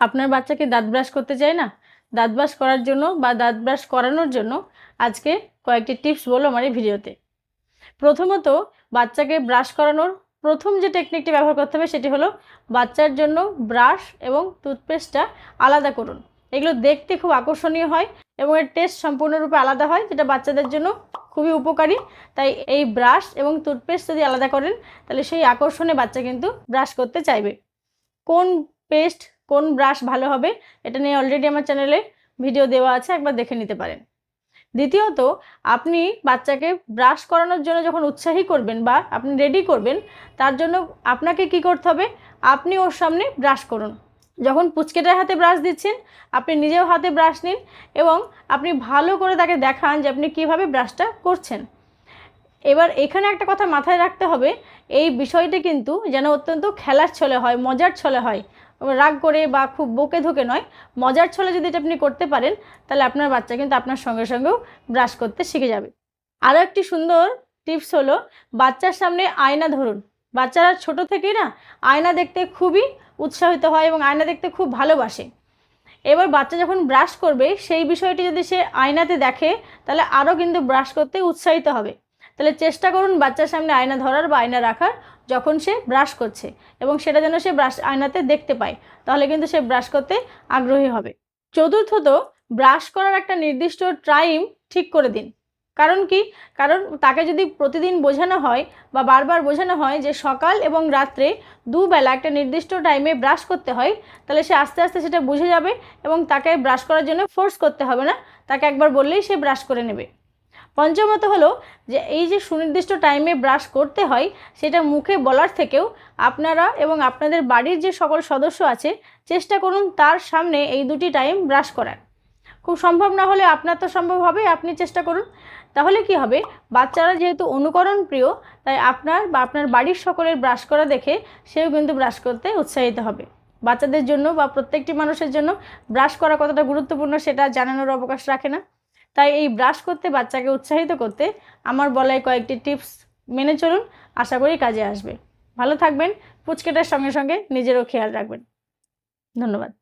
আপনার বাচ্চাকে দাঁত ব্রাশ করতে চায় না? দাঁত ব্রাশ করার জন্য বা দাঁত ব্রাশ করানোর জন্য আজকে কয়েকটি টিপস বলো আমার এই ভিডিওতে। প্রথমত, বাচ্চাকে ব্রাশ করানোর প্রথম যে টেকনিকটি ব্যবহার করতে হবে সেটি হলো বাচ্চার জন্য ব্রাশ এবং টুথপেস্টটা আলাদা করুন। এগুলো দেখতে খুব আকর্ষণীয় হয় এবং এর টেস্ট সম্পূর্ণরূপে আলাদা হয়, যেটা বাচ্চাদের জন্য খুবই উপকারী। তাই এই ব্রাশ এবং টুথপেস্ট যদি আলাদা করেন, তাহলে সেই আকর্ষণে বাচ্চা কিন্তু ব্রাশ করতে চাইবে। কোন পেস্ট কোন ব্রাশ ভালো হবে, এটা নিয়ে অলরেডি আমার চ্যানেলে ভিডিও দেওয়া আছে, একবার দেখে নিতে পারেন। দ্বিতীয়ত, আপনি বাচ্চাকে ব্রাশ করানোর জন্য যখন উৎসাহী করবেন বা আপনি রেডি করবেন, তার জন্য আপনাকে কি করতে হবে? আপনি ওর সামনে ব্রাশ করুন। যখন পুচকেটার হাতে ব্রাশ দিচ্ছেন, আপনি নিজেও হাতে ব্রাশ নিন এবং আপনি ভালো করে তাকে দেখান যে আপনি কীভাবে ব্রাশটা করছেন। এবার এখানে একটা কথা মাথায় রাখতে হবে, এই বিষয়টি কিন্তু যেন অত্যন্ত খেলার ছলে হয়, মজার ছলে হয়। রাগ করে বা খুব বকে ধোকে নয়, মজার ছলে যদি এটা আপনি করতে পারেন, তাহলে আপনার বাচ্চা কিন্তু আপনার সঙ্গে সঙ্গেও ব্রাশ করতে শিখে যাবে। আরও একটি সুন্দর টিপস হলো, বাচ্চার সামনে আয়না ধরুন। বাচ্চারা ছোট থেকেই না আয়না দেখতে খুবই উৎসাহিত হয় এবং আয়না দেখতে খুব ভালোবাসে। এবার বাচ্চা যখন ব্রাশ করবে, সেই বিষয়টি যদি সে আয়নাতে দেখে, তাহলে আরও কিন্তু ব্রাশ করতে উৎসাহিত হবে। তাহলে চেষ্টা করুন বাচ্চার সামনে আয়না ধরার বা আয়না রাখার। যখন সে ব্রাশ করছে এবং সেটা যেন সে ব্রাশ আয়নাতে দেখতে পায়, তাহলে কিন্তু সে ব্রাশ করতে আগ্রহী হবে। চতুর্থত ব্রাশ করার একটা নির্দিষ্ট টাইম ঠিক করে দিন। কারণ কি? কারণ তাকে যদি প্রতিদিন বোঝানো হয় বা বারবার বোঝানো হয় যে সকাল এবং রাত্রে দুবেলা একটা নির্দিষ্ট টাইমে ব্রাশ করতে হয়, তাহলে সে আস্তে আস্তে সেটা বুঝে যাবে এবং তাকে ব্রাশ করার জন্য ফোর্স করতে হবে না। তাকে একবার বললেই সে ব্রাশ করে নেবে। পঞ্চমত হলো যে এই যে সুনির্দিষ্ট টাইমে ব্রাশ করতে হয়, সেটা মুখে বলার থেকেও আপনারা এবং আপনাদের বাড়ির যে সকল সদস্য আছে, চেষ্টা করুন তার সামনে এই দুটি টাইম ব্রাশ করার। খুব সম্ভব না হলে আপনার তো সম্ভব হবে, আপনি চেষ্টা করুন। তাহলে কি হবে? বাচ্চারা যেহেতু অনুকরণ প্রিয়, তাই আপনার বা আপনার বাড়ির সকলের ব্রাশ করা দেখে সেও কিন্তু ব্রাশ করতে উৎসাহিত হবে। বাচ্চাদের জন্য বা প্রত্যেকটি মানুষের জন্য ব্রাশ করা কতটা গুরুত্বপূর্ণ সেটা জানানোর অবকাশ রাখে না। তাই এই ব্রাশ করতে, বাচ্চাকে উৎসাহিত করতে আমার বলায় কয়েকটি টিপস মেনে চলুন। আশা করি কাজে আসবে। ভালো থাকবেন, পুচকেটার সঙ্গে সঙ্গে নিজেরও খেয়াল রাখবেন। ধন্যবাদ।